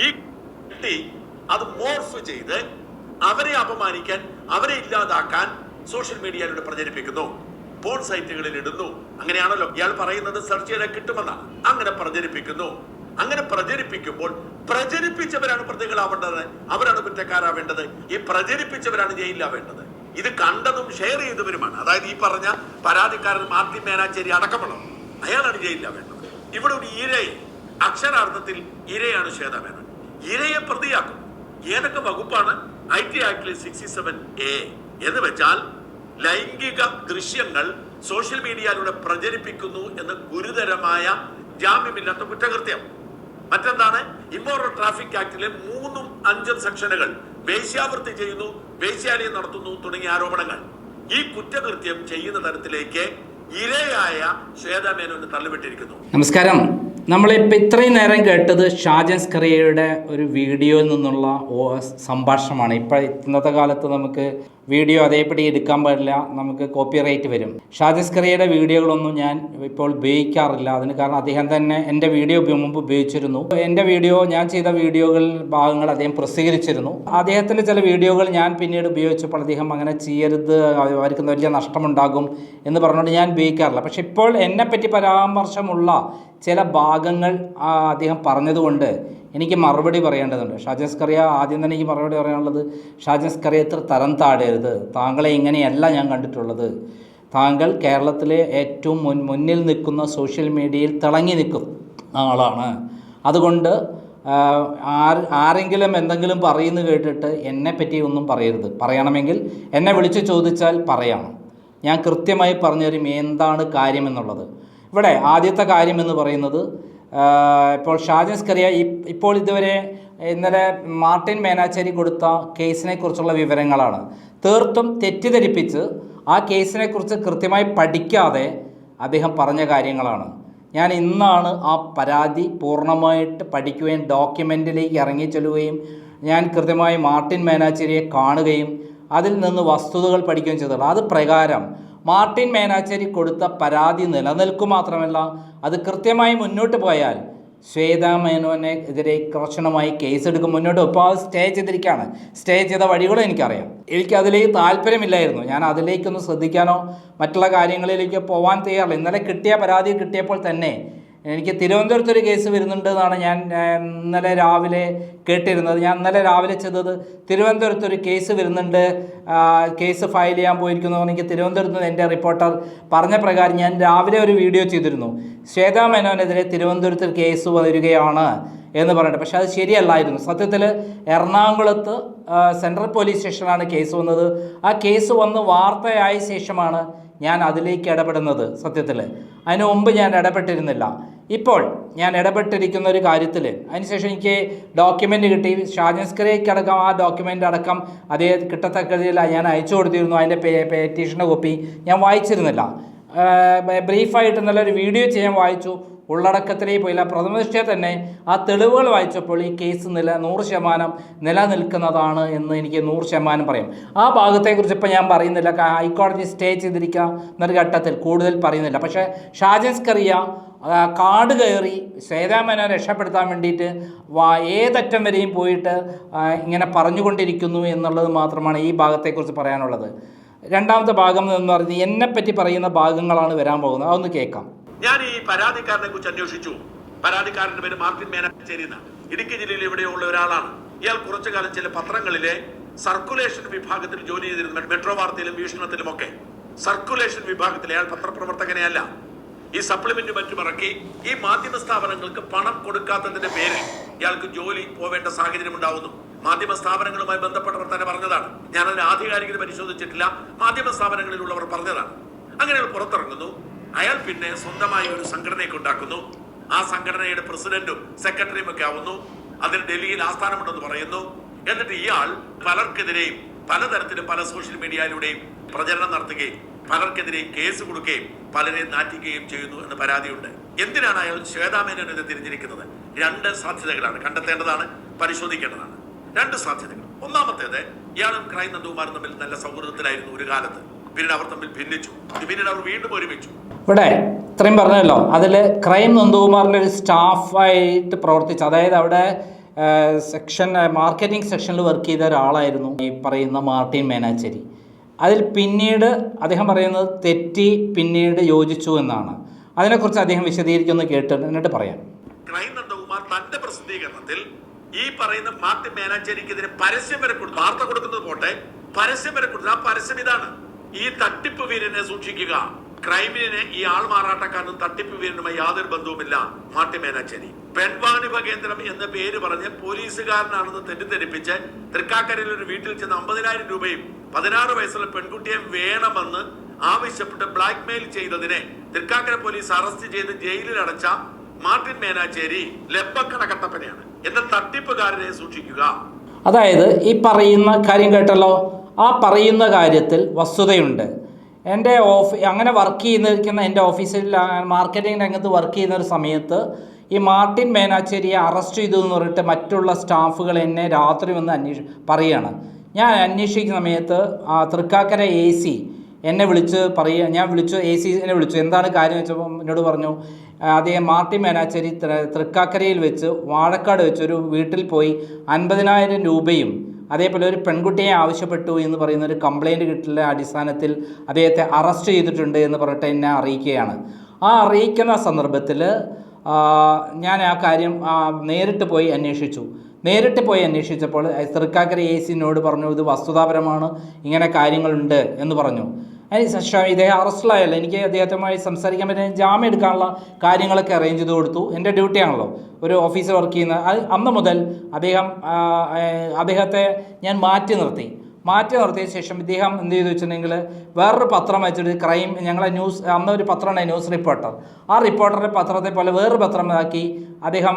ഈ കുട്ടി അത് മോർഫ് ചെയ്ത് അവരെ അപമാനിക്കാൻ അവരെ ഇല്ലാതാക്കാൻ സോഷ്യൽ മീഡിയയിലൂടെ പ്രചരിപ്പിക്കുന്നു. പോൺ സൈറ്റുകളിൽ ഇടുന്നു. അങ്ങനെയാണല്ലോ. ഇയാൾ പറയുന്നത് സെർച്ച് ചെയ്താൽ കിട്ടുമെന്നാണ് അങ്ങനെ പ്രചരിപ്പിക്കുന്നു. അങ്ങനെ പ്രചരിപ്പിക്കുമ്പോൾ പ്രചരിപ്പിച്ചവരാണ് പ്രതികളാവേണ്ടത്. അവരാണ് കുറ്റക്കാരാവേണ്ടത്. ഈ പ്രചരിപ്പിച്ചവരാണ് ജയിലിലാവേണ്ടത്. ഇത് കണ്ടതും ഷെയർ ചെയ്തവരുമാണ്. അതായത് ഈ പറഞ്ഞ പരാതിക്കാരൻ മാർട്ടിൻ മേനാച്ചേരി അടക്കമുള്ളത് അയാളാണ് ജയിലിലാവേണ്ടത്. ഇവിടെ ഒരു ഇരയെ അക്ഷരാർത്ഥത്തിൽ ഇരയാണ് ശ്വേതമേനോൻ. ഇരയെ പ്രതിയാക്കും. ഏതൊക്കെ വകുപ്പാണ് ഐ ടി ആക്ടിലെ സിക്സ്റ്റി സെവൻ എ എന്ന് വെച്ചാൽ ലൈംഗിക ദൃശ്യങ്ങൾ സോഷ്യൽ മീഡിയയിലൂടെ പ്രചരിപ്പിക്കുന്നു എന്ന ഗുരുതരമായ ജാമ്യമില്ലാത്ത കുറ്റകൃത്യം. മറ്റെന്താണ്? ഇമ്പോർട്ടർ ട്രാഫിക് ആക്ടിലെ മൂന്നും അഞ്ചും സെക്ഷനുകൾ വേശ്യാവൃത്തി ചെയ്യുന്നു വേശ്യാലയം നടത്തുന്നു തുടങ്ങിയ ആരോപണങ്ങൾ. ഈ കുറ്റകൃത്യം ചെയ്യുന്ന തരത്തിലേക്ക് ഇരയായ ശ്വേതാമേനോന് തള്ളിവിട്ടിരിക്കുന്നു. നമസ്കാരം. നമ്മളിപ്പോൾ ഇത്രയും നേരം കേട്ടത് ഷാജൻസ് കറിയയുടെ ഒരു വീഡിയോയിൽ നിന്നുള്ള സംഭാഷണമാണ്. ഇപ്പോൾ ഇന്നത്തെ കാലത്ത് നമുക്ക് വീഡിയോ അതേപടി എടുക്കാൻ പാടില്ല നമുക്ക് കോപ്പി കോപ്പിറൈറ്റ് വരും. ഷാജൻ കറിയയുടെ വീഡിയോകളൊന്നും ഞാൻ ഇപ്പോൾ ഉപയോഗിക്കാറില്ല. അതിന് കാരണം അദ്ദേഹം തന്നെ എന്റെ വീഡിയോ മുമ്പ് ഉപയോഗിച്ചിരുന്നു. എന്റെ വീഡിയോ ഞാൻ ചെയ്ത വീഡിയോകൾ ഭാഗങ്ങൾ അദ്ദേഹം പ്രസിദ്ധീകരിച്ചിരുന്നു. അദ്ദേഹത്തിന്റെ ചില വീഡിയോകൾ ഞാൻ പിന്നീട് ഉപയോഗിച്ചപ്പോൾ അദ്ദേഹം അങ്ങനെ ചെയ്യരുത് അവർക്ക് വലിയ നഷ്ടമുണ്ടാകും എന്ന് പറഞ്ഞുകൊണ്ട് ഞാൻ ഉപയോഗിക്കാറില്ല. പക്ഷേ ഇപ്പോൾ എന്നെപ്പറ്റി പരാമർശമുള്ള ചില ഭാഗങ്ങൾ അദ്ദേഹം പറഞ്ഞതുകൊണ്ട് എനിക്ക് മറുപടി പറയേണ്ടതുണ്ട്. ഷാജസ്കറിയ ആദ്യം തന്നെ എനിക്ക് മറുപടി പറയാനുള്ളത് ഷാജസ്കറിയ ഇത്ര തരം താഴരുത് താങ്കളെ ഇങ്ങനെയല്ല ഞാൻ കണ്ടിട്ടുള്ളത്. താങ്കൾ കേരളത്തിലെ ഏറ്റവും മുൻ മുന്നിൽ നിൽക്കുന്ന സോഷ്യൽ മീഡിയയിൽ തിളങ്ങി നിൽക്കും ആളാണ്. അതുകൊണ്ട് ആര് ആരെങ്കിലും എന്തെങ്കിലും പറയുന്നു കേട്ടിട്ട് എന്നെ പറ്റി ഒന്നും പറയരുത്. പറയണമെങ്കിൽ എന്നെ വിളിച്ച് ചോദിച്ചാൽ പറയാം. ഞാൻ കൃത്യമായി പറഞ്ഞുതരും എന്താണ് കാര്യമെന്നുള്ളത് ഇവിടെ ആദ്യത്തെ കാര്യം എന്ന് പറയുന്നത് ഇപ്പോൾ ഷാജൻ സ്കറിയ ഇപ്പോൾ ഇതുവരെ ഇന്നലെ മാർട്ടിൻ മേനാച്ചേരി കൊടുത്ത കേസിനെക്കുറിച്ചുള്ള വിവരങ്ങളാണ്. തീർത്തും തെറ്റിദ്ധരിപ്പിച്ച് ആ കേസിനെക്കുറിച്ച് കൃത്യമായി പഠിക്കാതെ അദ്ദേഹം പറഞ്ഞ കാര്യങ്ങളാണ്. ഞാൻ ഇന്നാണ് ആ പരാതി പൂർണമായിട്ട് പഠിക്കുകയും ഡോക്യുമെന്റിലേക്ക് ഇറങ്ങി ചെല്ലുകയും ഞാൻ കൃത്യമായി മാർട്ടിൻ മേനാച്ചേരിയെ കാണുകയും അതിൽ നിന്ന് വസ്തുതകൾ പഠിക്കുകയും ചെയ്തത് അത് പ്രകാരം മാർട്ടിൻ മേനാച്ചേരി കൊടുത്ത പരാതി നിലനിൽക്കും മാത്രമല്ല അത് കൃത്യമായി മുന്നോട്ട് പോയാൽ ശ്വേത മേനോനെ എതിരെ കർശനമായി കേസെടുക്കും. മുന്നോട്ട് ഇപ്പോൾ അത് സ്റ്റേ ചെയ്തിരിക്കുകയാണ്. സ്റ്റേ ചെയ്ത വഴികളും എനിക്കറിയാം. എനിക്ക് അതിലേക്ക് താല്പര്യമില്ലായിരുന്നു. ഞാൻ അതിലേക്കൊന്ന് ശ്രദ്ധിക്കാനോ മറ്റുള്ള കാര്യങ്ങളിലേക്ക് പോകാൻ തയ്യാറില്ല. ഇന്നലെ കിട്ടിയ പരാതി കിട്ടിയപ്പോൾ തന്നെ എനിക്ക് തിരുവനന്തപുരത്ത് ഒരു കേസ് വരുന്നുണ്ട് എന്നാണ് ഞാൻ ഇന്നലെ രാവിലെ കേട്ടിരുന്നത്. ഞാൻ ഇന്നലെ രാവിലെ ചെയ്തത് തിരുവനന്തപുരത്തൊരു കേസ് വരുന്നുണ്ട്. കേസ് ഫയൽ ചെയ്യാൻ പോയിരിക്കുന്നു എനിക്ക് തിരുവനന്തപുരത്ത് നിന്ന് എന്റെ റിപ്പോർട്ടർ പറഞ്ഞ പ്രകാരം ഞാൻ രാവിലെ ഒരു വീഡിയോ ചെയ്തിരുന്നു. ശ്വേതാ മേനോനെതിരെ തിരുവനന്തപുരത്ത് കേസ് വരികയാണ് എന്ന് പറഞ്ഞിട്ട്. പക്ഷേ അത് ശരിയല്ലായിരുന്നു. സത്യത്തിൽ എറണാകുളത്ത് സെൻട്രൽ പോലീസ് സ്റ്റേഷനിലാണ് കേസ് വന്നത്. ആ കേസ് വന്ന് വാർത്തയായ ശേഷമാണ് ഞാൻ അതിലേക്ക് ഇടപെടുന്നത് സത്യത്തിൽ അതിന് മുമ്പ് ഞാൻ ഇടപെട്ടിരുന്നില്ല. ഇപ്പോൾ ഞാൻ ഇടപെട്ടിരിക്കുന്ന ഒരു കാര്യത്തിൽ അതിനുശേഷം എനിക്ക് ഡോക്യുമെന്റ് കിട്ടി. ഷാജൻസ്കരയ്ക്ക് അടക്കം ആ ഡോക്യുമെന്റ് അടക്കം അതേ കിട്ടത്തക്കതിൽ ഞാൻ അയച്ചു കൊടുത്തിരുന്നു. അതിന്റെ പെറ്റീഷന്റെ കോപ്പി ഞാൻ വായിച്ചിരുന്നില്ല. ബ്രീഫായിട്ട് നല്ലൊരു വീഡിയോ ചെയ്യാൻ വായിച്ചു. ഉള്ളടക്കത്തിലേക്ക് പോയില്ല. പ്രഥമദൃഷ്ടിയെ തന്നെ ആ തെളിവുകൾ വായിച്ചപ്പോൾ ഈ കേസ് നില നൂറ് ശതമാനം നിലനിൽക്കുന്നതാണ് എന്ന് എനിക്ക് നൂറ് ശതമാനം പറയാം. ആ ഭാഗത്തെക്കുറിച്ച് ഇപ്പോൾ ഞാൻ പറയുന്നില്ല. ഹൈക്കോടതി സ്റ്റേ ചെയ്തിരിക്കുക എന്നൊരു ഘട്ടത്തിൽ കൂടുതൽ പറയുന്നില്ല. പക്ഷേ ഷാജൻസ് കറിയ കാട് കയറി സേതാമേനെ രക്ഷപ്പെടുത്താൻ വേണ്ടിയിട്ട് വാ ഏതറ്റം വരെയും പോയിട്ട് ഇങ്ങനെ പറഞ്ഞുകൊണ്ടിരിക്കുന്നു എന്നുള്ളത് മാത്രമാണ് ഈ ഭാഗത്തെക്കുറിച്ച് പറയാനുള്ളത്. രണ്ടാമത്തെ ഭാഗം എന്ന് പറയുന്നത് എന്നെപ്പറ്റി പറയുന്ന ഭാഗങ്ങളാണ് വരാൻ പോകുന്നത്. അതൊന്ന് കേൾക്കാം. ഞാൻ ഈ പരാതിക്കാരനെ കുറിച്ച് അന്വേഷിച്ചു. പരാതിക്കാരന്റെ പേര് മാർട്ടിൻ മേനാച്ചേരി ഇടുക്കി ജില്ലയിൽ ഇവിടെയുള്ള ഒരാളാണ്. ഇയാൾ കുറച്ചു കാലം ചില പത്രങ്ങളിലെ സർക്കുലേഷൻ വിഭാഗത്തിൽ ജോലി ചെയ്തിരുന്നു മെട്രോ വാർത്തയിലും വീക്ഷണത്തിലും ഒക്കെ. സർക്കുലേഷൻ വിഭാഗത്തിൽ അയാൾ പത്രപ്രവർത്തകനെയല്ല. ഈ സപ്ലിമെന്റ് മറ്റും ഇറക്കി ഈ മാധ്യമ സ്ഥാപനങ്ങൾക്ക് പണം കൊടുക്കാത്തതിന്റെ പേരിൽ ഇയാൾക്ക് ജോലി പോവേണ്ട സാഹചര്യം ഉണ്ടാവുന്നു. മാധ്യമ സ്ഥാപനങ്ങളുമായി ബന്ധപ്പെട്ടവർ തന്നെ പറഞ്ഞതാണ്. ഞാൻ അതിന്റെ ആധികാരികത പരിശോധിച്ചിട്ടില്ല. മാധ്യമ സ്ഥാപനങ്ങളിലുള്ളവർ പറഞ്ഞതാണ്. അങ്ങനെ പുറത്തിറങ്ങുന്നു. അയാൾ പിന്നെ സ്വന്തമായി ഒരു സംഘടനയൊക്കെ ഉണ്ടാക്കുന്നു. ആ സംഘടനയുടെ പ്രസിഡന്റും സെക്രട്ടറിയും ഒക്കെ ആവുന്നു. അതിന് ഡൽഹിയിൽ ആസ്ഥാനമുണ്ടെന്ന് പറയുന്നു. എന്നിട്ട് ഇയാൾ പലർക്കെതിരെയും പലതരത്തിലും പല സോഷ്യൽ മീഡിയയിലൂടെയും പ്രചരണം നടത്തുകയും പലർക്കെതിരെ കേസ് കൊടുക്കുകയും പലരെ നാറ്റിക്കുകയും ചെയ്യുന്നു എന്ന് പരാതിയുണ്ട്. എന്തിനാണ് അയാൾ ശ്വേതാമേനോനെ തിരിഞ്ഞിരിക്കുന്നത്? രണ്ട് സാധ്യതകളാണ്. കണ്ടെത്തേണ്ടതാണ് പരിശോധിക്കേണ്ടതാണ്. രണ്ട് സാധ്യതകൾ. ഒന്നാമത്തേത് ഇയാളും ക്രൈം നന്ദകുമാരും തമ്മിൽ നല്ല സൗഹൃദത്തിലായിരുന്നു ഒരു കാലത്ത്. പിന്നീട് അവർ തമ്മിൽ ഭിന്നിച്ചു. പിന്നീട് അവർ വീണ്ടും ഒരുമിച്ചു. ഇവിടെ ഇത്രയും പറഞ്ഞല്ലോ. അതിൽ ക്രൈം നന്ദകുമാറിന്റെ ഒരു സ്റ്റാഫായിട്ട് പ്രവർത്തിച്ച അതായത് അവിടെ സെക്ഷൻ മാർക്കറ്റിംഗ് സെക്ഷനിൽ വർക്ക് ചെയ്ത ഒരാളായിരുന്നു ഈ പറയുന്ന മാർട്ടിൻ മേനാച്ചേരി. അതിൽ പിന്നീട് അദ്ദേഹം പറയുന്നത് തെറ്റി പിന്നീട് യോജിച്ചു എന്നാണ്. അതിനെക്കുറിച്ച് അദ്ദേഹം വിശദീകരിക്കുന്ന കേട്ട് എന്നിട്ട് പറയാം. ക്രൈം നന്ദകുമാർ തന്റെ പ്രസിദ്ധീകരണത്തിൽ ഈ പറയുന്ന മാർട്ടിൻ മേനാച്ചേരിക്കെതിരെ പരസ്യം വരെ വാർത്ത കൊടുക്കുന്നത് പോട്ടെ. പരസ്യം വരെ കൊടുത്തു. ആ പരസ്യം ഇതാണ്. ഈ തട്ടിപ്പ് വീരനെ സൂക്ഷിക്കുക. ക്രൈമിനെ ഈ ആൾ മാറാട്ടക്കാരനും തട്ടിപ്പ് വീരനുമായി യാതൊരു ബന്ധവുമില്ല. മാട്ടി മേനാച്ചേരി പെൺവാണിഭ കേന്ദ്രം എന്ന പേര് പറഞ്ഞ് പോലീസുകാരനാണെന്ന് തെറ്റിദ്ധരിപ്പിച്ച് തൃക്കാക്കരയിൽ ഒരു വീട്ടിൽ ചെന്ന് അമ്പതിനായിരം രൂപയും പതിനാറ് വയസ്സുള്ള പെൺകുട്ടിയെ വേണമെന്ന് ആവശ്യപ്പെട്ട് ബ്ലാക്ക് മെയിൽ ചെയ്തതിനെ തൃക്കാക്കര പോലീസ് അറസ്റ്റ് ചെയ്ത് ജയിലിൽ അടച്ച മാർട്ടിൻ മേനാച്ചേരി ലബ്ബക്കട കട്ടപ്പനയാണ് എന്ന തട്ടിപ്പുകാരനെ സൂക്ഷിക്കുക. അതായത് ഈ പറയുന്ന കാര്യം കേട്ടല്ലോ? ആ പറയുന്ന കാര്യത്തിൽ വസ്തുതയുണ്ട്. എന്റെ ഓഫ് അങ്ങനെ വർക്ക് ചെയ്യുന്നിരിക്കുന്ന എന്റെ ഓഫീസിൽ മാർക്കറ്റിംഗ് രംഗത്ത് വർക്ക് ചെയ്യുന്ന ഒരു സമയത്ത് ഈ മാർട്ടിൻ മേനാച്ചേരിയെ അറസ്റ്റ് ചെയ്തു എന്ന് പറഞ്ഞിട്ട് മറ്റുള്ള സ്റ്റാഫുകൾ എന്നെ രാത്രി വന്ന് അന്വേഷ പറയുകയാണ് ഞാൻ അന്വേഷിക്കുന്ന സമയത്ത് ആ തൃക്കാക്കര എ സി എന്നെ വിളിച്ച് പറയുക ഞാൻ വിളിച്ചു എ സി എന്നെ വിളിച്ചു. എന്താണ് കാര്യം വെച്ചപ്പോൾ എന്നോട് പറഞ്ഞു അതേ മാർട്ടിൻ മേനാച്ചേരി തൃക്കാക്കരയിൽ വെച്ച് വാഴക്കാട് വെച്ച് ഒരു വീട്ടിൽ പോയി അൻപതിനായിരം രൂപയും അതേപോലെ ഒരു പെൺകുട്ടിയെ ആവശ്യപ്പെട്ടു എന്ന് പറയുന്ന ഒരു കംപ്ലൈന്റ് കിട്ടുന്ന അടിസ്ഥാനത്തിൽ അദ്ദേഹത്തെ അറസ്റ്റ് ചെയ്തിട്ടുണ്ട് എന്ന് പറഞ്ഞിട്ട് എന്നെ അറിയിക്കുകയാണ്. ആ അറിയിക്കുന്ന സന്ദർഭത്തിൽ ഞാൻ ആ കാര്യം നേരിട്ട് പോയി അന്വേഷിച്ചു. നേരിട്ട് പോയി അന്വേഷിച്ചപ്പോൾ തൃക്കാക്കര എ സിനോട് പറഞ്ഞു ഇത് വസ്തുതാപരമാണ് ഇങ്ങനെ കാര്യങ്ങളുണ്ട് എന്ന് പറഞ്ഞു. ഇദ്ദേഹം അറസ്റ്റിലായല്ലോ. എനിക്ക് അദ്ദേഹത്തുമായി സംസാരിക്കാൻ പറ്റുന്ന ജാമ്യം എടുക്കാനുള്ള കാര്യങ്ങളൊക്കെ അറേഞ്ച് ചെയ്ത് കൊടുത്തു. എന്റെ ഡ്യൂട്ടിയാണല്ലോ ഒരു ഓഫീസിൽ വർക്ക് ചെയ്യുന്നത് അത് അന്ന് മുതൽ അദ്ദേഹം അദ്ദേഹത്തെ ഞാൻ മാറ്റി നിർത്തി. മാറ്റി നിർത്തിയ ശേഷം ഇദ്ദേഹം എന്ത് ചെയ്തു വെച്ചിട്ടുണ്ടെങ്കിൽ വേറൊരു പത്രം വെച്ചിട്ട് ക്രൈം ഞങ്ങളെ ന്യൂസ് അന്ന് ഒരു പത്രമാണ് ന്യൂസ് റിപ്പോർട്ടർ ആ റിപ്പോർട്ടറുടെ പത്രത്തെ പോലെ വേറൊരു പത്രമാക്കി അദ്ദേഹം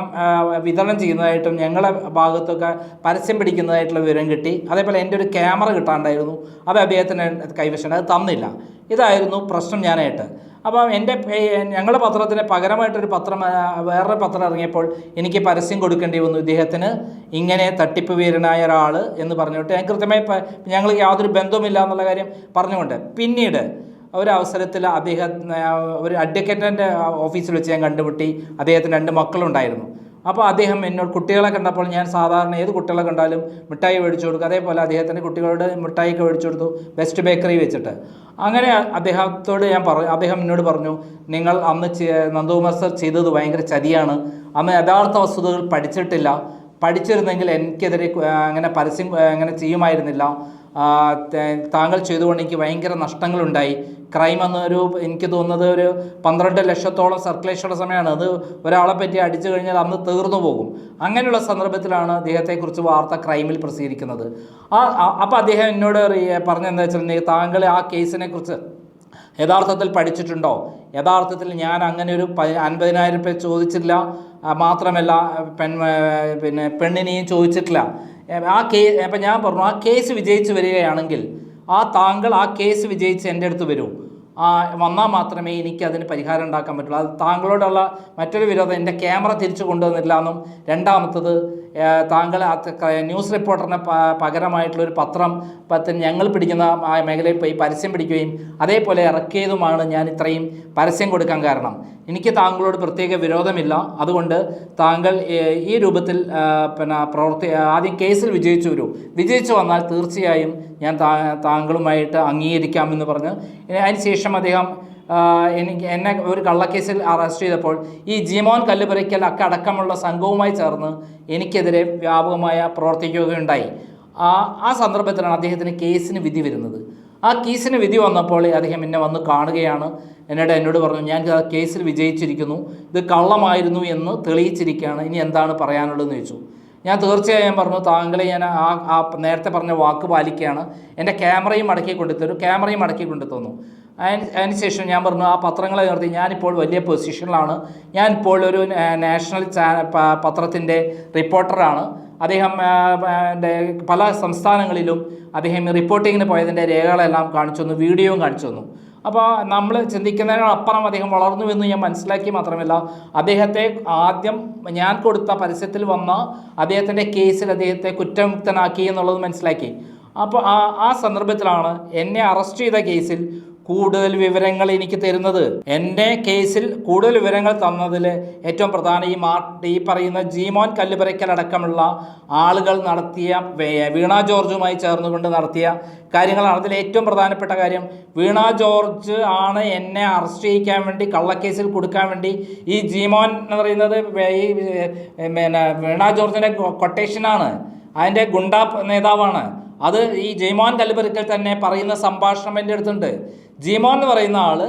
വിതരണം ചെയ്യുന്നതായിട്ടും ഞങ്ങളെ ഭാഗത്തൊക്കെ പരസ്യം പിടിക്കുന്നതായിട്ടുള്ള വിവരം കിട്ടി. അതേപോലെ എന്റെ ഒരു ക്യാമറ കിട്ടാണ്ടായിരുന്നു. അത് അദ്ദേഹത്തിന് കൈവശം. അത് തന്നില്ല. ഇതായിരുന്നു പ്രശ്നം ഞാനായിട്ട്. അപ്പം എന്റെ ഞങ്ങളുടെ പത്രത്തിന് പകരമായിട്ടൊരു പത്രം വേറൊരു പത്രം ഇറങ്ങിയപ്പോൾ എനിക്ക് പരസ്യം കൊടുക്കേണ്ടി വന്നു ഇദ്ദേഹത്തിന്. ഇങ്ങനെ തട്ടിപ്പ് വീരനായ ഒരാൾ എന്ന് പറഞ്ഞിട്ട് ഞാൻ കൃത്യമായി ഞങ്ങൾ യാതൊരു ബന്ധവുമില്ല എന്നുള്ള കാര്യം പറഞ്ഞുകൊണ്ട്. പിന്നീട് ഒരവസരത്തിൽ അദ്ദേഹം ഒരു അഡ്വക്കേറ്റിന്റെ ഓഫീസിൽ വെച്ച് ഞാൻ കണ്ടുമുട്ടി. അദ്ദേഹത്തിന് രണ്ട് മക്കളുണ്ടായിരുന്നു. അപ്പോൾ അദ്ദേഹം എന്നോട് കുട്ടികളെ കണ്ടപ്പോൾ ഞാൻ സാധാരണ ഏത് കുട്ടികളെ കണ്ടാലും മിഠായി മേടിച്ചു കൊടുക്കും. അതേപോലെ അദ്ദേഹത്തിന്റെ കുട്ടികളോട് മിഠായിയൊക്കെ മേടിച്ചു കൊടുത്തു. ബെസ്റ്റ് ബേക്കറി വെച്ചിട്ട്. അങ്ങനെ അദ്ദേഹത്തോട് ഞാൻ പറഞ്ഞു അദ്ദേഹം എന്നോട് പറഞ്ഞു നിങ്ങൾ അന്ന് നന്ദകുമാർ സർ ചെയ്തത് ഭയങ്കര ചതിയാണ്. അന്ന് യഥാർത്ഥ വസ്തുതകൾ പഠിച്ചിട്ടില്ല. പഠിച്ചിരുന്നെങ്കിൽ എനിക്കെതിരെ അങ്ങനെ പരസ്യം അങ്ങനെ ചെയ്യുമായിരുന്നില്ല. താങ്കൾ ചെയ്തുകൊണ്ട് എനിക്ക് ഭയങ്കര നഷ്ടങ്ങളുണ്ടായി. ക്രൈം എന്നൊരു എനിക്ക് തോന്നുന്നത് ഒരു പന്ത്രണ്ട് ലക്ഷത്തോളം സർക്കുലേഷനുള്ള സമയമാണ്. അത് ഒരാളെ പറ്റി അടിച്ചു കഴിഞ്ഞാൽ അന്ന് തീർന്നു പോകും. അങ്ങനെയുള്ള സന്ദർഭത്തിലാണ് അദ്ദേഹത്തെക്കുറിച്ച് വാർത്ത ക്രൈമിൽ പ്രസിദ്ധീകരിക്കുന്നത്. ആ അപ്പോൾ അദ്ദേഹം എന്നോട് പറഞ്ഞെന്താ വെച്ചിട്ടുണ്ടെങ്കിൽ താങ്കൾ ആ കേസിനെക്കുറിച്ച് യഥാർത്ഥത്തിൽ പഠിച്ചിട്ടുണ്ടോ? യഥാർത്ഥത്തിൽ ഞാൻ അങ്ങനെ ഒരു അൻപതിനായിരം രൂപ ചോദിച്ചിട്ടില്ല. മാത്രമല്ല പെൺ പിന്നെ പെണ്ണിനെയും ചോദിച്ചിട്ടില്ല. ആ കേ അപ്പം ഞാൻ പറഞ്ഞു ആ കേസ് വിജയിച്ച് വരികയാണെങ്കിൽ ആ താങ്കൾ ആ കേസ് വിജയിച്ച് എന്റെ അടുത്ത് വരൂ. ആ വന്നാൽ മാത്രമേ എനിക്ക് അതിന് പരിഹാരം ഉണ്ടാക്കാൻ പറ്റുള്ളൂ. അത് താങ്കളോടുള്ള മറ്റൊരു വിരോധം എന്റെ ക്യാമറ തിരിച്ചു കൊണ്ടുവന്നില്ല എന്നും രണ്ടാമത്തത് താങ്കൾ ന്യൂസ് റിപ്പോർട്ടറിന് പകരമായിട്ടുള്ള ഒരു പത്രം പത്തിന് ഞങ്ങൾ പിടിക്കുന്ന മേഖലയിൽ പോയി പരസ്യം പിടിക്കുകയും അതേപോലെ ഇറക്കിയതുമാണ് ഞാൻ ഇത്രയും പരസ്യം കൊടുക്കാൻ കാരണം. എനിക്ക് താങ്കളോട് പ്രത്യേക വിരോധമില്ല. അതുകൊണ്ട് താങ്കൾ ഈ രൂപത്തിൽ പിന്നെ പ്രവർത്തി ആദ്യം കേസിൽ വിജയിച്ചു വരൂ. വിജയിച്ചു വന്നാൽ തീർച്ചയായും ഞാൻ താങ്കളുമായിട്ട് അംഗീകരിക്കാമെന്ന് പറഞ്ഞ്. ഇനി അതിന് ശേഷം അദ്ദേഹം എനിക്ക് എന്നെ ഒരു കള്ളക്കേസിൽ അറസ്റ്റ് ചെയ്തപ്പോൾ ഈ ജിമോൻ കല്ലുപുരയ്ക്കൽ ഒക്കെ അടക്കമുള്ള സംഘവുമായി ചേർന്ന് എനിക്കെതിരെ വ്യാപകമായ പ്രവർത്തിക്കുകയുണ്ടായി. ആ സന്ദർഭത്തിലാണ് അദ്ദേഹത്തിന് കേസിന് വിധി വരുന്നത്. ആ കേസിന് വിധി വന്നപ്പോൾ അദ്ദേഹം എന്നെ വന്ന് കാണുകയാണ്. എന്നോട് എന്നോട് പറഞ്ഞു ഞാൻ കേസിൽ വിജയിച്ചിരിക്കുന്നു. ഇത് കള്ളമായിരുന്നു എന്ന് തെളിയിച്ചിരിക്കുകയാണ്. ഇനി എന്താണ് പറയാനുള്ളതെന്ന് ചോദിച്ചു. ഞാൻ തീർച്ചയായും പറഞ്ഞു താങ്കളെ ഞാൻ ആ ആ നേരത്തെ പറഞ്ഞ വാക്ക് പാലിക്കുകയാണ്. എന്റെ ക്യാമറയും മടക്കി കൊണ്ടുത്തരും ക്യാമറയും അടക്കി കൊണ്ടു തന്നു. അതിന് അതിനുശേഷം ഞാൻ പറഞ്ഞു ആ പത്രങ്ങളെ നിർത്തി. ഞാനിപ്പോൾ വലിയ പൊസിഷനിലാണ് ഞാനിപ്പോൾ ഒരു നാഷണൽ പത്രത്തിന്റെ റിപ്പോർട്ടറാണ് അദ്ദേഹം പല സംസ്ഥാനങ്ങളിലും അദ്ദേഹം റിപ്പോർട്ടിങ്ങിന് പോയതിന്റെ രേഖകളെല്ലാം കാണിച്ചു തന്നു വീഡിയോയും കാണിച്ചു തന്നു. അപ്പോൾ നമ്മൾ ചിന്തിക്കുന്നതിനപ്പുറം അദ്ദേഹം വളർന്നുവെന്ന് ഞാൻ മനസ്സിലാക്കി മാത്രമല്ല അദ്ദേഹത്തെ ആദ്യം ഞാൻ കൊടുത്ത പരസ്യത്തിൽ വന്ന അദ്ദേഹത്തിന്റെ കേസിൽ അദ്ദേഹത്തെ കുറ്റമുക്തനാക്കി എന്നുള്ളത് മനസ്സിലാക്കി. അപ്പോൾ ആ ആ സന്ദർഭത്തിലാണ് എന്നെ അറസ്റ്റ് ചെയ്ത കേസിൽ കൂടുതൽ വിവരങ്ങൾ എനിക്ക് തരുന്നത്. എന്റെ കേസിൽ കൂടുതൽ വിവരങ്ങൾ തന്നതിൽ ഏറ്റവും പ്രധാന ഈ മാ ഈ പറയുന്ന ജീമോൻ കല്ലുപറയ്ക്കൽ അടക്കമുള്ള ആളുകൾ നടത്തിയ വീണ ജോർജുമായി ചേർന്നുകൊണ്ട് നടത്തിയ കാര്യങ്ങളാണ്. അതിൽ ഏറ്റവും പ്രധാനപ്പെട്ട കാര്യം വീണ ജോർജ് ആണ് എന്നെ അറസ്റ്റ് ചെയ്യിക്കാൻ വേണ്ടി കള്ളക്കേസിൽ കൊടുക്കാൻ വേണ്ടി ഈ ജീമോൻ എന്ന് പറയുന്നത് ഈ പിന്നെ വീണ ജോർജിന്റെ കൊട്ടേഷനാണ്. അതിന്റെ ഗുണ്ടാ നേതാവാണ്. അത് ഈ ജയ്മോൻ കല്ലുപറിക്കൽ തന്നെ പറയുന്ന സംഭാഷണം എന്റെ അടുത്തുണ്ട്. ജീമോൻ എന്ന് പറയുന്ന ആൾ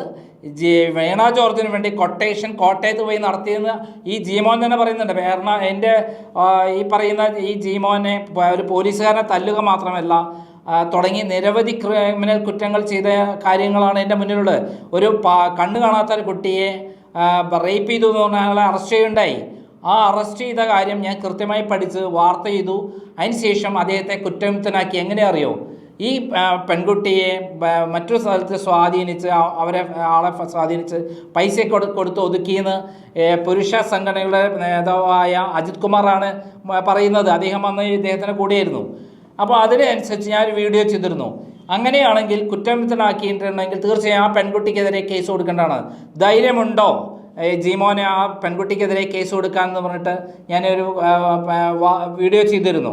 വേണ ജോർജിന് വേണ്ടി കൊട്ടേഷൻ കോട്ടയത്ത് പോയി നടത്തിയെന്ന് ഈ ജീമോൻ തന്നെ പറയുന്നുണ്ട്. വേണ എന്റെ ഈ പറയുന്ന ഈ ജീമോനെ ഒരു പോലീസുകാരനെ തല്ലുക മാത്രമല്ല തുടങ്ങി നിരവധി ക്രിമിനൽ കുറ്റങ്ങൾ ചെയ്ത കാര്യങ്ങളാണ് എന്റെ മുന്നിലുള്ളത്. ഒരു കണ്ണ് കാണാത്ത ഒരു കുട്ടിയെ റേപ്പ് ചെയ്തു എന്ന് പറഞ്ഞാൽ അറസ്റ്റ് ചെയ്യുണ്ടായി ആ അറസ്റ്റ് ചെയ്ത കാര്യം ഞാൻ കൃത്യമായി പഠിച്ച് വാർത്ത ചെയ്തു. അതിനുശേഷം അദ്ദേഹത്തെ കുറ്റവിമുക്തനാക്കി. എങ്ങനെ അറിയോ? ഈ പെൺകുട്ടിയെ മറ്റൊരു സ്ഥലത്ത് സ്വാധീനിച്ച് അവരെ ആളെ സ്വാധീനിച്ച് പൈസ കൊടു കൊടുത്ത് ഒതുക്കിയെന്ന് പുരുഷ സംഘടനകളുടെ നേതാവായ അജിത് കുമാറാണ് പറയുന്നത്. അദ്ദേഹം അന്ന് ഇദ്ദേഹത്തിന് കൂടിയായിരുന്നു. അപ്പോൾ അതിനനുസരിച്ച് ഞാൻ ഒരു വീഡിയോ ചെയ്തിരുന്നു. അങ്ങനെയാണെങ്കിൽ കുറ്റവിമുക്തനാക്കിയിട്ടുണ്ടെങ്കിൽ തീർച്ചയായും ആ പെൺകുട്ടിക്കെതിരെ കേസ് കൊടുക്കേണ്ടതാണ്. ധൈര്യമുണ്ടോ? ജീമോനെ ആ പെൺകുട്ടിക്കെതിരെ കേസ് കൊടുക്കാമെന്ന് പറഞ്ഞിട്ട് ഞാനൊരു വീഡിയോ ചെയ്തിരുന്നു.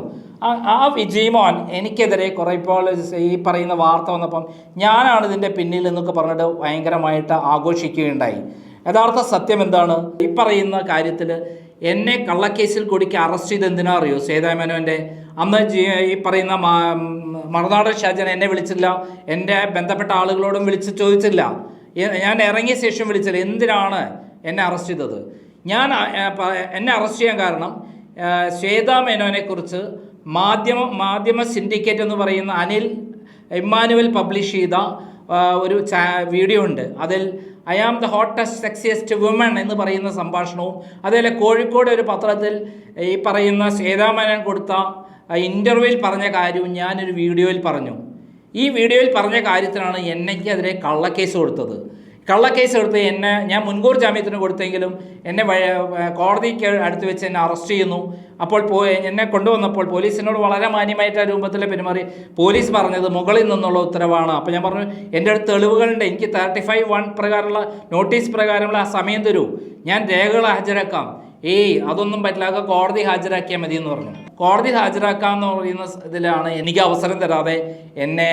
ആ ജീമോൻ എനിക്കെതിരെ കുറേ ഇപ്പോൾ ഈ പറയുന്ന വാർത്ത വന്നപ്പം ഞാനാണ് ഇതിന്റെ പിന്നിൽ എന്നൊക്കെ പറഞ്ഞിട്ട് ഭയങ്കരമായിട്ട് ആഘോഷിക്കുകയുണ്ടായി. യഥാർത്ഥ സത്യം എന്താണ്? ഈ പറയുന്ന കാര്യത്തിൽ എന്നെ കള്ളക്കേസിൽ കൂടിക്ക് അറസ്റ്റ് ചെയ്ത് എന്തിനാ അറിയോ? സേതാമേനോന്റെ അന്ന് ഈ പറയുന്ന മറുനാടൻ ഷാജൻ എന്നെ വിളിച്ചില്ല. എന്റെ ബന്ധപ്പെട്ട ആളുകളോടും വിളിച്ച് ചോദിച്ചില്ല. ഞാൻ ഇറങ്ങിയ ശേഷം വിളിച്ചില്ല. എന്തിനാണ്? എന്നെ അറസ്റ്റ് ചെയ്തത്. ഞാൻ എന്നെ അറസ്റ്റ് ചെയ്യാൻ കാരണം ശ്വേതാ മേനോനെ കുറിച്ച് മാധ്യമ മാധ്യമ സിൻഡിക്കേറ്റ് എന്ന് പറയുന്ന അനിൽ ഇമ്മാനുവൽ പബ്ലിഷ് ചെയ്ത ഒരു വീഡിയോ ഉണ്ട്. അതിൽ I am the hottest sexiest woman എന്ന് പറയുന്ന സംഭാഷണവും അതേപോലെ കോഴിക്കോട് ഒരു പത്രത്തിൽ ഈ പറയുന്ന ശ്വേതാമേനോൻ കൊടുത്ത ഇന്റർവ്യൂവിൽ പറഞ്ഞ കാര്യവും ഞാനൊരു വീഡിയോയിൽ പറഞ്ഞു. ഈ വീഡിയോയിൽ പറഞ്ഞ കാര്യത്തിനാണ് എന്നെക്കെതിരെ കള്ളക്കേസ് കൊടുത്തത്. കള്ളക്കേസ് എടുത്ത് എന്നെ ഞാൻ മുൻകൂർ ജാമ്യത്തിന് കൊടുത്തെങ്കിലും എന്നെ കോടതിക്ക് അടുത്ത് വെച്ച് എന്നെ അറസ്റ്റ് ചെയ്യുന്നു. അപ്പോൾ പോ എന്നെ കൊണ്ടുവന്നപ്പോൾ പോലീസിനോട് വളരെ മാന്യമായിട്ട് രൂപത്തിൽ പെരുമാറി. പോലീസ് പറഞ്ഞത് മുകളിൽ നിന്നുള്ള ഉത്തരവാണ്. അപ്പോൾ ഞാൻ പറഞ്ഞു എന്റെ അടുത്ത് തെളിവുകളുണ്ട്. എനിക്ക് തേർട്ടി ഫൈവ് വൺ പ്രകാരമുള്ള നോട്ടീസ് പ്രകാരമുള്ള ആ സമയം തരൂ. ഞാൻ രേഖകൾ ഹാജരാക്കാം. ഏയ് അതൊന്നും പറ്റില്ല. കോടതി ഹാജരാക്കിയാൽ മതി എന്ന് പറഞ്ഞു. കോടതി ഹാജരാക്കാമെന്ന് പറയുന്ന ഇതിലാണ് എനിക്ക് അവസരം തരാതെ എന്നെ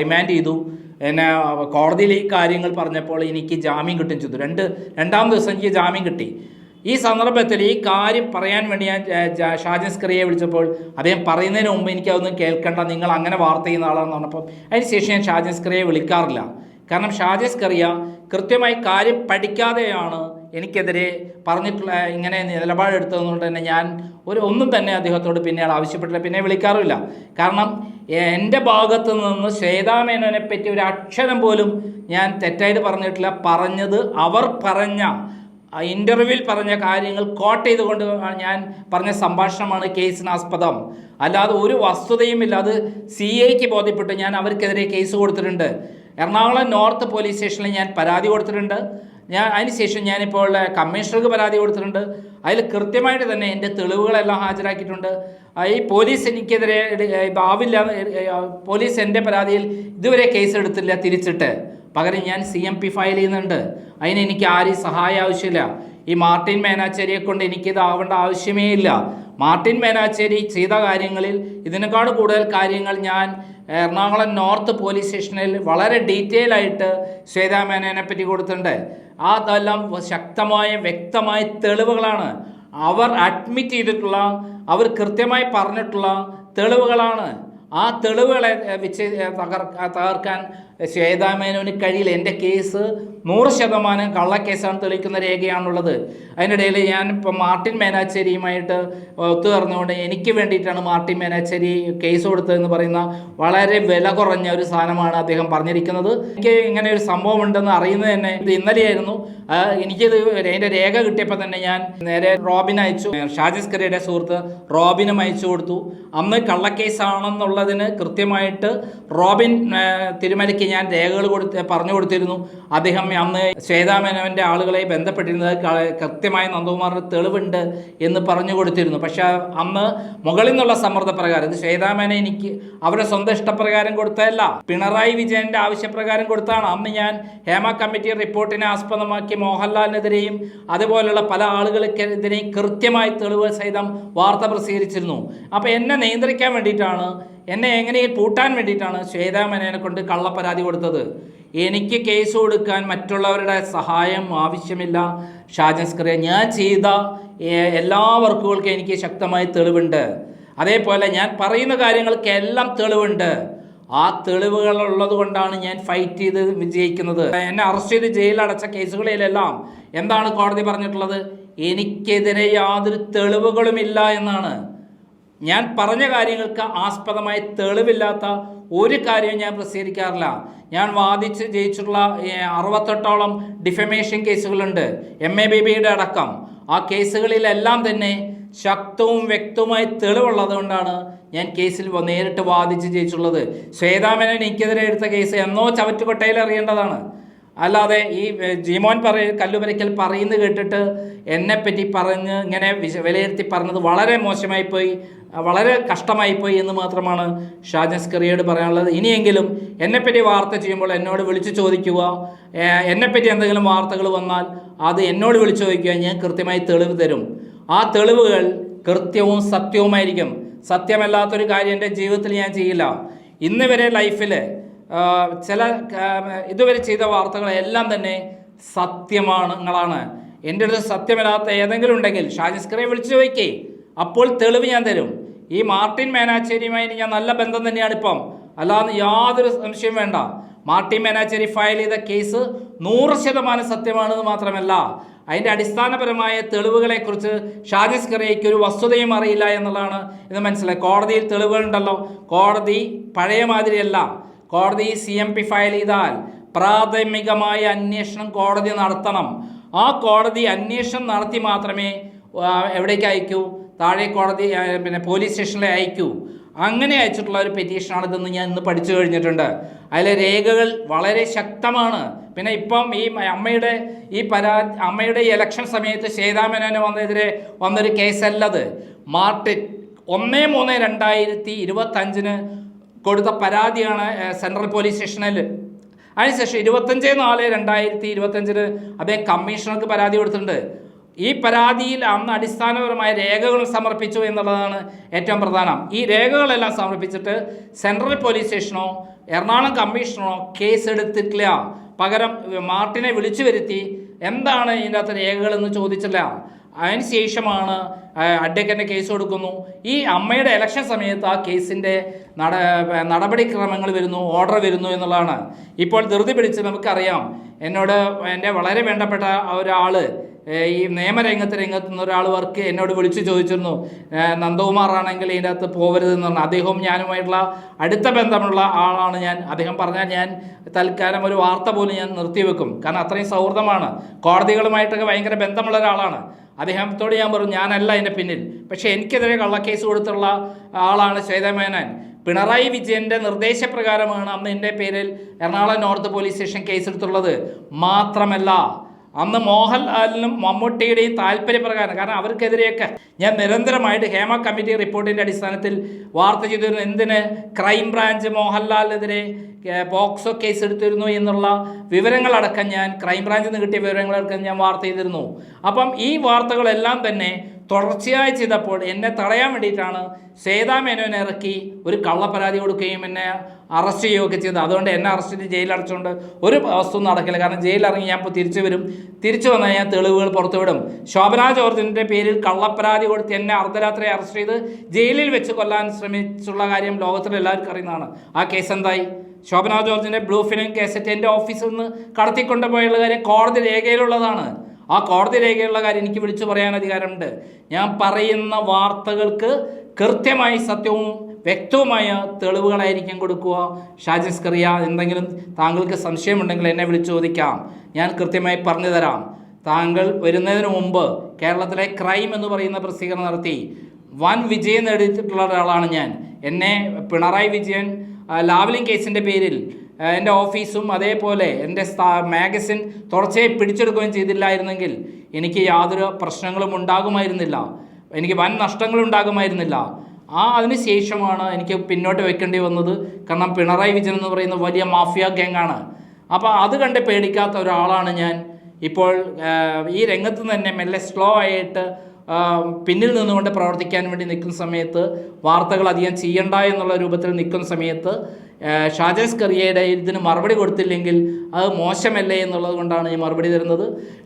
റിമാൻഡ് ചെയ്തു. എന്നെ കോടതിയിൽ ഈ കാര്യങ്ങൾ പറഞ്ഞപ്പോൾ എനിക്ക് ജാമ്യം കിട്ടും ചെയ്തു. രണ്ട് രണ്ടാം ദിവസം എനിക്ക് ജാമ്യം കിട്ടി. ഈ സന്ദർഭത്തിൽ ഈ കാര്യം പറയാൻ വേണ്ടി ഞാൻ ഷാജൻ വിളിച്ചപ്പോൾ അദ്ദേഹം പറയുന്നതിന് മുമ്പ് എനിക്കതൊന്നും കേൾക്കണ്ട നിങ്ങൾ അങ്ങനെ വാർത്ത ചെയ്യുന്ന ആളാണെന്ന് പറഞ്ഞപ്പോൾ അതിനുശേഷം ഞാൻ ഷാജൻ വിളിക്കാറില്ല. കാരണം ഷാജസ് കറിയ കൃത്യമായി കാര്യം പഠിക്കാതെയാണ് എനിക്കെതിരെ പറഞ്ഞിട്ടുള്ള ഇങ്ങനെ നിലപാടെടുത്തതുകൊണ്ട് തന്നെ ഞാൻ ഒരു ഒന്നും തന്നെ അദ്ദേഹത്തോട് പിന്നീട് ആവശ്യപ്പെട്ടില്ല പിന്നെ വിളിക്കാറുമില്ല. കാരണം എന്റെ ഭാഗത്തു നിന്ന് ശ്വേതാമേനോനെ പറ്റി ഒരു അക്ഷരം പോലും ഞാൻ തെറ്റായിട്ട് പറഞ്ഞിട്ടില്ല. പറഞ്ഞത് അവർ പറഞ്ഞ ഇന്റർവ്യൂവിൽ പറഞ്ഞ കാര്യങ്ങൾ കോട്ട് ചെയ്തുകൊണ്ട് ഞാൻ പറഞ്ഞ സംഭാഷണമാണ് കേസിനാസ്പദം. അല്ലാതെ ഒരു വസ്തുതയുമില്ല അത് സി ഐക്ക് ബോധ്യപ്പെട്ട് ഞാൻ അവർക്കെതിരെ കേസ് കൊടുത്തിട്ടുണ്ട്. എറണാകുളം നോർത്ത് പോലീസ് സ്റ്റേഷനിൽ ഞാൻ പരാതി കൊടുത്തിട്ടുണ്ട്. ഞാൻ അതിനുശേഷം ഞാനിപ്പോൾ കമ്മീഷണർക്ക് പരാതി കൊടുത്തിട്ടുണ്ട്. അതിൽ കൃത്യമായിട്ട് തന്നെ എന്റെ തെളിവുകളെല്ലാം ഹാജരാക്കിയിട്ടുണ്ട്. ഈ പോലീസ് എനിക്കെതിരെ ആവില്ല പോലീസ് എന്റെ പരാതിയിൽ ഇതുവരെ കേസ് എടുത്തില്ല തിരിച്ചിട്ട്. പകരം ഞാൻ സി എം പി ഫയൽ ചെയ്യുന്നുണ്ട്. അതിന് എനിക്ക് ആരും സഹായം ആവശ്യമില്ല. ഈ മാർട്ടിൻ മേനാച്ചേരിയെ കൊണ്ട് എനിക്കിത് ആവേണ്ട ആവശ്യമേ ഇല്ല. മാർട്ടിൻ മേനാച്ചേരി ചെയ്ത കാര്യങ്ങളിൽ ഇതിനേക്കാൾ കൂടുതൽ കാര്യങ്ങൾ ഞാൻ എറണാകുളം നോർത്ത് പോലീസ് സ്റ്റേഷനിൽ വളരെ ഡീറ്റെയിൽ ആയിട്ട് ശ്വേതാ മേനോനെ പറ്റി കൊടുത്തിട്ടുണ്ട്. അതെല്ലാം ശക്തമായ വ്യക്തമായ തെളിവുകളാണ്. അവർ അഡ്മിറ്റ് ചെയ്തിട്ടുള്ള അവർ കൃത്യമായി പറഞ്ഞിട്ടുള്ള തെളിവുകളാണ്. ആ തെളിവുകളെ വെച്ച് തകർ തകർക്കാൻ ശ്വേതാമേനോന് കഴിയില്ല. എന്റെ കേസ് നൂറ് ശതമാനം കള്ളക്കേസാണ് തെളിയിക്കുന്ന രേഖയാണുള്ളത്. അതിനിടയിൽ ഞാൻ ഇപ്പോൾ മാർട്ടിൻ മേനാച്ചേരിയുമായിട്ട് ഒത്തുചേർന്നുകൊണ്ട് എനിക്ക് വേണ്ടിയിട്ടാണ് മാർട്ടിൻ മേനാച്ചേരി കേസ് കൊടുത്തതെന്ന് പറയുന്ന വളരെ വില കുറഞ്ഞ ഒരു സാധനമാണ് അദ്ദേഹം പറഞ്ഞിരിക്കുന്നത്. എനിക്ക് ഇങ്ങനെ ഒരു സംഭവം ഉണ്ടെന്ന് അറിയുന്നത് തന്നെ ഇത് ഇന്നലെയായിരുന്നു. എനിക്കിത് അതിന്റെ രേഖ കിട്ടിയപ്പോൾ തന്നെ ഞാൻ നേരെ റോബിൻ അയച്ചു. ഷാജിസ്കരയുടെ സുഹൃത്ത് റോബിനും അയച്ചു കൊടുത്തു. അന്ന് കള്ളക്കേസാണെന്നുള്ളതിന് കൃത്യമായിട്ട് റോബിൻ തിരുമലയ്ക്ക് ഞാൻ രേഖകൾ കൊടുത്ത് പറഞ്ഞു കൊടുത്തിരുന്നു. അദ്ദേഹം അന്ന് ശ്വേതാമേനവന്റെ ആളുകളെ ബന്ധപ്പെട്ടിരുന്നത് കൃത്യമായ നന്ദകുമാറിന് തെളിവുണ്ട് എന്ന് പറഞ്ഞു കൊടുത്തിരുന്നു. പക്ഷെ അന്ന് മുകളിൽ നിന്നുള്ള സമ്മർദ്ദപ്രകാരം പ്രകാരം ശ്വേതാമേന എനിക്ക് അവരുടെ സ്വന്തം ഇഷ്ടപ്രകാരം കൊടുത്തതല്ല പിണറായി വിജയന്റെ ആവശ്യപ്രകാരം കൊടുത്താണ്. അന്ന് ഞാൻ ഹേമ കമ്മിറ്റി റിപ്പോർട്ടിനെ ആസ്പദമാക്കി മോഹൻലാലിനെതിരെയും അതുപോലെയുള്ള പല ആളുകൾക്കെതിരെയും കൃത്യമായി തെളിവ് സഹിതം വാർത്ത പ്രസിദ്ധീകരിച്ചിരുന്നു. അപ്പോൾ എന്നെ നിയന്ത്രിക്കാൻ വേണ്ടിയിട്ടാണ് എന്നെ എങ്ങനെ പൂട്ടാൻ വേണ്ടിയിട്ടാണ് ശ്വേതാമേനനെ കൊണ്ട് കള്ളപ്പരാതി കൊടുത്തത്? എനിക്ക് കേസ് കൊടുക്കാൻ മറ്റുള്ളവരുടെ സഹായം ആവശ്യമില്ല. ഷാജൻസ്കറിയ ഞാൻ ചെയ്ത എല്ലാ വർക്കുകൾക്കും എനിക്ക് ശക്തമായ തെളിവുണ്ട്. അതേപോലെ ഞാൻ പറയുന്ന കാര്യങ്ങൾക്കെല്ലാം തെളിവുണ്ട്. ആ തെളിവുകൾ ഉള്ളത് കൊണ്ടാണ് ഞാൻ ഫൈറ്റ് ചെയ്ത് വിജയിക്കുന്നത്. എന്നെ അറസ്റ്റ് ചെയ്ത് ജയിലടച്ച കേസുകളിലെല്ലാം എന്താണ് കോടതി പറഞ്ഞിട്ടുള്ളത്? എനിക്കെതിരെ യാതൊരു തെളിവുകളുമില്ല എന്നാണ്. ഞാൻ പറഞ്ഞ കാര്യങ്ങൾക്ക് ആസ്പദമായി തെളിവില്ലാത്ത ഒരു കാര്യവും ഞാൻ പ്രസിദ്ധീകരിക്കാറില്ല. ഞാൻ വാദിച്ച് ജയിച്ചിട്ടുള്ള അറുപത്തെട്ടോളം ഡിഫമേഷൻ കേസുകളുണ്ട്. എം എ ബി ബിയുടെ അടക്കം. ആ കേസുകളിലെല്ലാം തന്നെ ശക്തവും വ്യക്തവുമായി തെളിവുള്ളത് കൊണ്ടാണ് ഞാൻ കേസിൽ നേരിട്ട് വാദിച്ച് ജയിച്ചുള്ളത് ശ്വേതാമേനൻ എനിക്കെതിരെ എടുത്ത കേസ് എന്നോ ചവറ്റുകൊട്ടയിൽ അറിയേണ്ടതാണ്. അല്ലാതെ ഈ ജിമോൻ പറയ കല്ലുപരയ്ക്കൽ പറയുന്നത് കേട്ടിട്ട് എന്നെപ്പറ്റി പറഞ്ഞ് ഇങ്ങനെ വിലയിരുത്തി പറഞ്ഞത് വളരെ മോശമായിപ്പോയി. അഹ് വളരെ കഷ്ടമായിപ്പോയി എന്ന് മാത്രമാണ് ഷാജൻ സ്കറിയോട് പറയാനുള്ളത്. ഇനിയെങ്കിലും എന്നെപ്പറ്റി വാർത്ത ചെയ്യുമ്പോൾ എന്നോട് വിളിച്ചു ചോദിക്കുക. എന്നെപ്പറ്റി എന്തെങ്കിലും വാർത്തകൾ വന്നാൽ അത് എന്നോട് വിളിച്ചു ചോദിക്കുക. ഞാൻ കൃത്യമായി തെളിവ് തരും. ആ തെളിവുകൾ കൃത്യവും സത്യവുമായിരിക്കും. സത്യമല്ലാത്തൊരു കാര്യം എന്റെ ജീവിതത്തിൽ ഞാൻ ചെയ്യില്ല. ഇന്ന് വരെ ലൈഫിൽ ചില ഇതുവരെ ചെയ്ത വാർത്തകളെല്ലാം തന്നെ സത്യമാണങ്ങളാണ്. എന്റെ അടുത്ത് സത്യമല്ലാത്ത ഏതെങ്കിലും ഉണ്ടെങ്കിൽ ഷാജിസ്കറെ വിളിച്ചു ചോദിക്കേ. അപ്പോൾ തെളിവ് ഞാൻ തരും. ഈ മാർട്ടിൻ മേനാച്ചേരിയുമായി ഞാൻ നല്ല ബന്ധം തന്നെയാണ് ഇപ്പം. അല്ലാതെ യാതൊരു സംശയം വേണ്ട. മാർട്ടിൻ മേനാച്ചേരി ഫയൽ ചെയ്ത കേസ് നൂറ് ശതമാനം സത്യമാണെന്ന് മാത്രമല്ല അതിന്റെ അടിസ്ഥാനപരമായ തെളിവുകളെക്കുറിച്ച് ഷാജിസ് കറിയയ്ക്ക് ഒരു വസ്തുതയും അറിയില്ല എന്നുള്ളതാണ് ഇത് മനസ്സിലായി. കോടതിയിൽ തെളിവുകളുണ്ടല്ലോ. കോടതി പഴയ മാതിരിയല്ല. കോടതി സി എം പി ഫയൽ ചെയ്താൽ പ്രാഥമികമായ അന്വേഷണം കോടതി നടത്തണം. ആ കോടതി അന്വേഷണം നടത്തി മാത്രമേ എവിടേക്ക് അയക്കൂ? താഴെ കോടതി പിന്നെ പോലീസ് സ്റ്റേഷനിലെ അയക്കൂ. അങ്ങനെ അയച്ചിട്ടുള്ള ഒരു പെറ്റീഷനാണിതെന്ന് ഞാൻ ഇന്ന് പഠിച്ചു കഴിഞ്ഞിട്ടുണ്ട്. അതിലെ രേഖകൾ വളരെ ശക്തമാണ്. പിന്നെ ഇപ്പം ഈ അമ്മയുടെ ഈ പരാ അമ്മയുടെ ഇലക്ഷൻ സമയത്ത് ശ്വേതാമേനോന് വന്നതിരെ വന്നൊരു കേസല്ലത്. മാർട്ടിൻ ഒന്ന് മൂന്ന് രണ്ടായിരത്തി ഇരുപത്തഞ്ചിന് കൊടുത്ത പരാതിയാണ് സെൻട്രൽ പോലീസ് സ്റ്റേഷനിൽ. അതിനുശേഷം ഇരുപത്തഞ്ച് നാല് രണ്ടായിരത്തി ഇരുപത്തഞ്ചിന് അദ്ദേഹം കമ്മീഷണർക്ക് പരാതി കൊടുത്തിട്ടുണ്ട്. ഈ പരാതിയിൽ അന്ന് അടിസ്ഥാനപരമായ രേഖകൾ സമർപ്പിച്ചു എന്നുള്ളതാണ് ഏറ്റവും പ്രധാനം. ഈ രേഖകളെല്ലാം സമർപ്പിച്ചിട്ട് സെൻട്രൽ പോലീസ് സ്റ്റേഷനോ എറണാകുളം കമ്മീഷണറോ കേസ് എടുത്തിട്ടില്ല പകരം മാർട്ടിനെ വിളിച്ചു വരുത്തി എന്താണ് ഇതിന്റെ അകത്ത് രേഖകളെന്ന് ചോദിച്ചില്ല അതിനുശേഷമാണ് അഡ്വക്കറ്റിന്റെ കേസ് കൊടുക്കുന്നു. ഈ അമ്മയുടെ ഇലക്ഷൻ സമയത്ത് ആ കേസിന്റെ നട നടപടിക്രമങ്ങൾ വരുന്നു ഓർഡർ വരുന്നു എന്നുള്ളതാണ്. ഇപ്പോൾ ധൃതി പിടിച്ച് നമുക്കറിയാം എന്നോട് എന്റെ വളരെ വേണ്ടപ്പെട്ട ഒരാൾ ഈ നിയമരംഗത്ത് രംഗത്ത് നിന്ന് ഒരാൾ വർക്ക് എന്നോട് വിളിച്ചു ചോദിച്ചിരുന്നു. നന്ദകുമാറാണെങ്കിൽ ഇതിന്റെ അകത്ത് പോകരുതെന്ന് പറഞ്ഞു. അദ്ദേഹവും ഞാനുമായിട്ടുള്ള അടുത്ത ബന്ധമുള്ള ആളാണ് ഞാൻ. അദ്ദേഹം പറഞ്ഞാൽ ഞാൻ തൽക്കാലം ഒരു വാർത്ത പോലും ഞാൻ നിർത്തിവെക്കും. കാരണം അത്രയും സൗഹൃദമാണ്. കോടതികളുമായിട്ടൊക്കെ ഭയങ്കര ബന്ധമുള്ള ഒരാളാണ്. അദ്ദേഹത്തോട് ഞാൻ പറഞ്ഞു ഞാനല്ല അതിന്റെ പിന്നിൽ. പക്ഷേ എനിക്കെതിരെ കള്ളക്കേസ് കൊടുത്തുള്ള ആളാണ് ശ്വേതമേനാൻ പിണറായി വിജയന്റെ നിർദ്ദേശപ്രകാരമാണ് അന്ന് എന്റെ പേരിൽ എറണാകുളം നോർത്ത് പോലീസ് സ്റ്റേഷൻ കേസെടുത്തുള്ളത്. മാത്രമല്ല അന്ന് മോഹൻലാലിനും മമ്മൂട്ടിയുടെയും താല്പര്യപ്രകാരം കാരണം അവർക്കെതിരെയൊക്കെ ഞാൻ നിരന്തരമായിട്ട് ഹേമ കമ്മിറ്റി റിപ്പോർട്ടിന്റെ അടിസ്ഥാനത്തിൽ വാർത്ത ചെയ്തിരുന്നു. എന്തിന്? ക്രൈംബ്രാഞ്ച് മോഹൻലാലിനെതിരെ പോക്സോ കേസ് എടുത്തിരുന്നു എന്നുള്ള വിവരങ്ങളടക്കം ഞാൻ ക്രൈംബ്രാഞ്ചിൽ നിന്ന് കിട്ടിയ വിവരങ്ങളടക്കം ഞാൻ വാർത്ത ചെയ്തിരുന്നു. അപ്പം ഈ വാർത്തകളെല്ലാം തന്നെ തുടർച്ചയായി ചെയ്തപ്പോൾ എന്നെ തടയാൻ വേണ്ടിയിട്ടാണ് സേതാ മേനോനെ ഇറക്കി ഒരു കള്ളപ്പരാതി കൊടുക്കുകയും എന്നെ അറസ്റ്റ് ചെയ്യുകയൊക്കെ ചെയ്തത്. അതുകൊണ്ട് എന്നെ അറസ്റ്റ് ചെയ്ത് ജയിലിൽ അടച്ചുകൊണ്ട് ഒരു വസ്തു നടക്കില്ല. കാരണം ജയിലിൽ ഇറങ്ങി ഞാൻ ഇപ്പോൾ തിരിച്ചു വരും. തിരിച്ചു വന്നാൽ ഞാൻ തെളിവുകൾ പുറത്തുവിടും ശോഭന ജോർജിന്റെ പേരിൽ കള്ളപ്പരാതി കൊടുത്ത് എന്നെ അർദ്ധരാത്രി അറസ്റ്റ് ചെയ്ത് ജയിലിൽ വെച്ച് കൊല്ലാൻ ശ്രമിച്ചുള്ള കാര്യം ലോകത്തിൽ എല്ലാവർക്കും അറിയുന്നതാണ്. ആ കേസ് എന്തായി? ശോഭന ജോർജിന്റെ ബ്ലൂ ഫിലിം കേസറ്റ് എന്റെ ഓഫീസിൽ നിന്ന് കടത്തിക്കൊണ്ടുപോയുള്ള കാര്യം കോടതി രേഖയിലുള്ളതാണ്. ആ കോടതി രേഖയുള്ള കാര്യം എനിക്ക് വിളിച്ചു പറയാൻ അധികാരമുണ്ട്. ഞാൻ പറയുന്ന വാർത്തകൾക്ക് കൃത്യമായി സത്യവും വ്യക്തവുമായ തെളിവുകളായിരിക്കും കൊടുക്കുക. ഷാജിസ് കറിയ എന്തെങ്കിലും താങ്കൾക്ക് സംശയമുണ്ടെങ്കിൽ എന്നെ വിളിച്ചു ചോദിക്കാം. ഞാൻ കൃത്യമായി പറഞ്ഞു തരാം. താങ്കൾ വരുന്നതിന് മുമ്പ് കേരളത്തിലെ ക്രൈം എന്ന് പറയുന്ന പ്രസിദ്ധീകരണം നടത്തി. വൻ വിജയം നേടിയിട്ടുള്ള ഒരാളാണ് ഞാൻ. എന്നെ പിണറായി വിജയൻ ലാവലിംഗ് കേസിന്റെ പേരിൽ എന്റെ ഓഫീസും അതേപോലെ എന്റെ മാഗസിൻ തുടർച്ചയായി പിടിച്ചെടുക്കുകയും ചെയ്തില്ലായിരുന്നെങ്കിൽ എനിക്ക് യാതൊരു പ്രശ്നങ്ങളും ഉണ്ടാകുമായിരുന്നില്ല. എനിക്ക് വൻ നഷ്ടങ്ങളും ഉണ്ടാകുമായിരുന്നില്ല. ആ അതിന് ശേഷമാണ് എനിക്ക് പിന്നോട്ട് വെക്കേണ്ടി വന്നത്. കാരണം പിണറായി വിജയൻ എന്ന് പറയുന്ന വലിയ മാഫിയ ഗ്യാങ്ങാണ് അപ്പോൾ അത് കണ്ട് പേടിക്കാത്ത ഒരാളാണ് ഞാൻ. ഇപ്പോൾ ഈ രംഗത്ത് തന്നെ മെല്ലെ സ്ലോ ആയിട്ട് പിന്നിൽ നിന്നുകൊണ്ട് പ്രവർത്തിക്കാൻ വേണ്ടി നിൽക്കുന്ന സമയത്ത് വാർത്തകൾ അധികം ചെയ്യണ്ട എന്നുള്ള രൂപത്തിൽ നിൽക്കുന്ന സമയത്ത് ഷാജസ് കറിയയുടെ ഇതിന് മറുപടി കൊടുത്തില്ലെങ്കിൽ അത് മോശമല്ലേ എന്നുള്ളത് കൊണ്ടാണ് ഈ മറുപടി തരുന്നത്.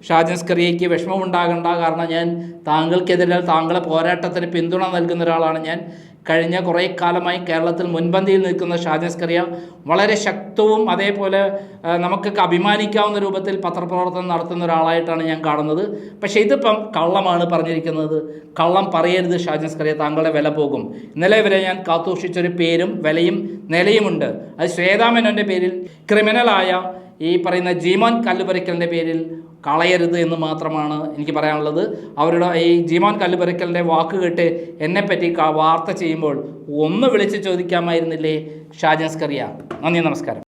ഷാജൻസ് കറിയയ്ക്ക് വിഷമമുണ്ടാകണ്ട കാരണം ഞാൻ താങ്കൾക്കെതിരെ താങ്കളെ പോരാട്ടത്തിന് പിന്തുണ നൽകുന്ന ഒരാളാണ് ഞാൻ. കഴിഞ്ഞ കുറേ കാലമായി കേരളത്തിൽ മുൻപന്തിയിൽ നിൽക്കുന്ന ഷാജൻ കറിയ വളരെ ശക്തവും അതേപോലെ നമുക്കൊക്കെ അഭിമാനിക്കാവുന്ന രൂപത്തിൽ പത്രപ്രവർത്തനം നടത്തുന്ന ഒരാളായിട്ടാണ് ഞാൻ കാണുന്നത്. പക്ഷേ ഇതിപ്പം കള്ളമാണ് പറഞ്ഞിരിക്കുന്നത്. കള്ളം പറയരുത് ഷാജൻ കറിയ താങ്കളുടെ വില പോകും. ഇന്നലെ വരെ ഞാൻ കാത്തുസൂക്ഷിച്ചൊരു പേരും വിലയും നിലയുമുണ്ട്. അത് ശ്വേതാമേനോന്റെ പേരിൽ ക്രിമിനലായ ഈ പറയുന്ന ജീമോൻ കല്ലുപറിക്കലിന്റെ പേരിൽ കളയരുത് എന്ന് മാത്രമാണ് എനിക്ക് പറയാനുള്ളത്. അവരുടെ ഈ ജീമോൻ കല്ലുപറിക്കലിന്റെ വാക്ക് കേട്ട് എന്നെപ്പറ്റി വാർത്ത ചെയ്യുമ്പോൾ ഒന്ന് വിളിച്ച് ചോദിക്കാമായിരുന്നില്ലേ ഷാജൻസ് കറിയ. നന്ദി നമസ്കാരം.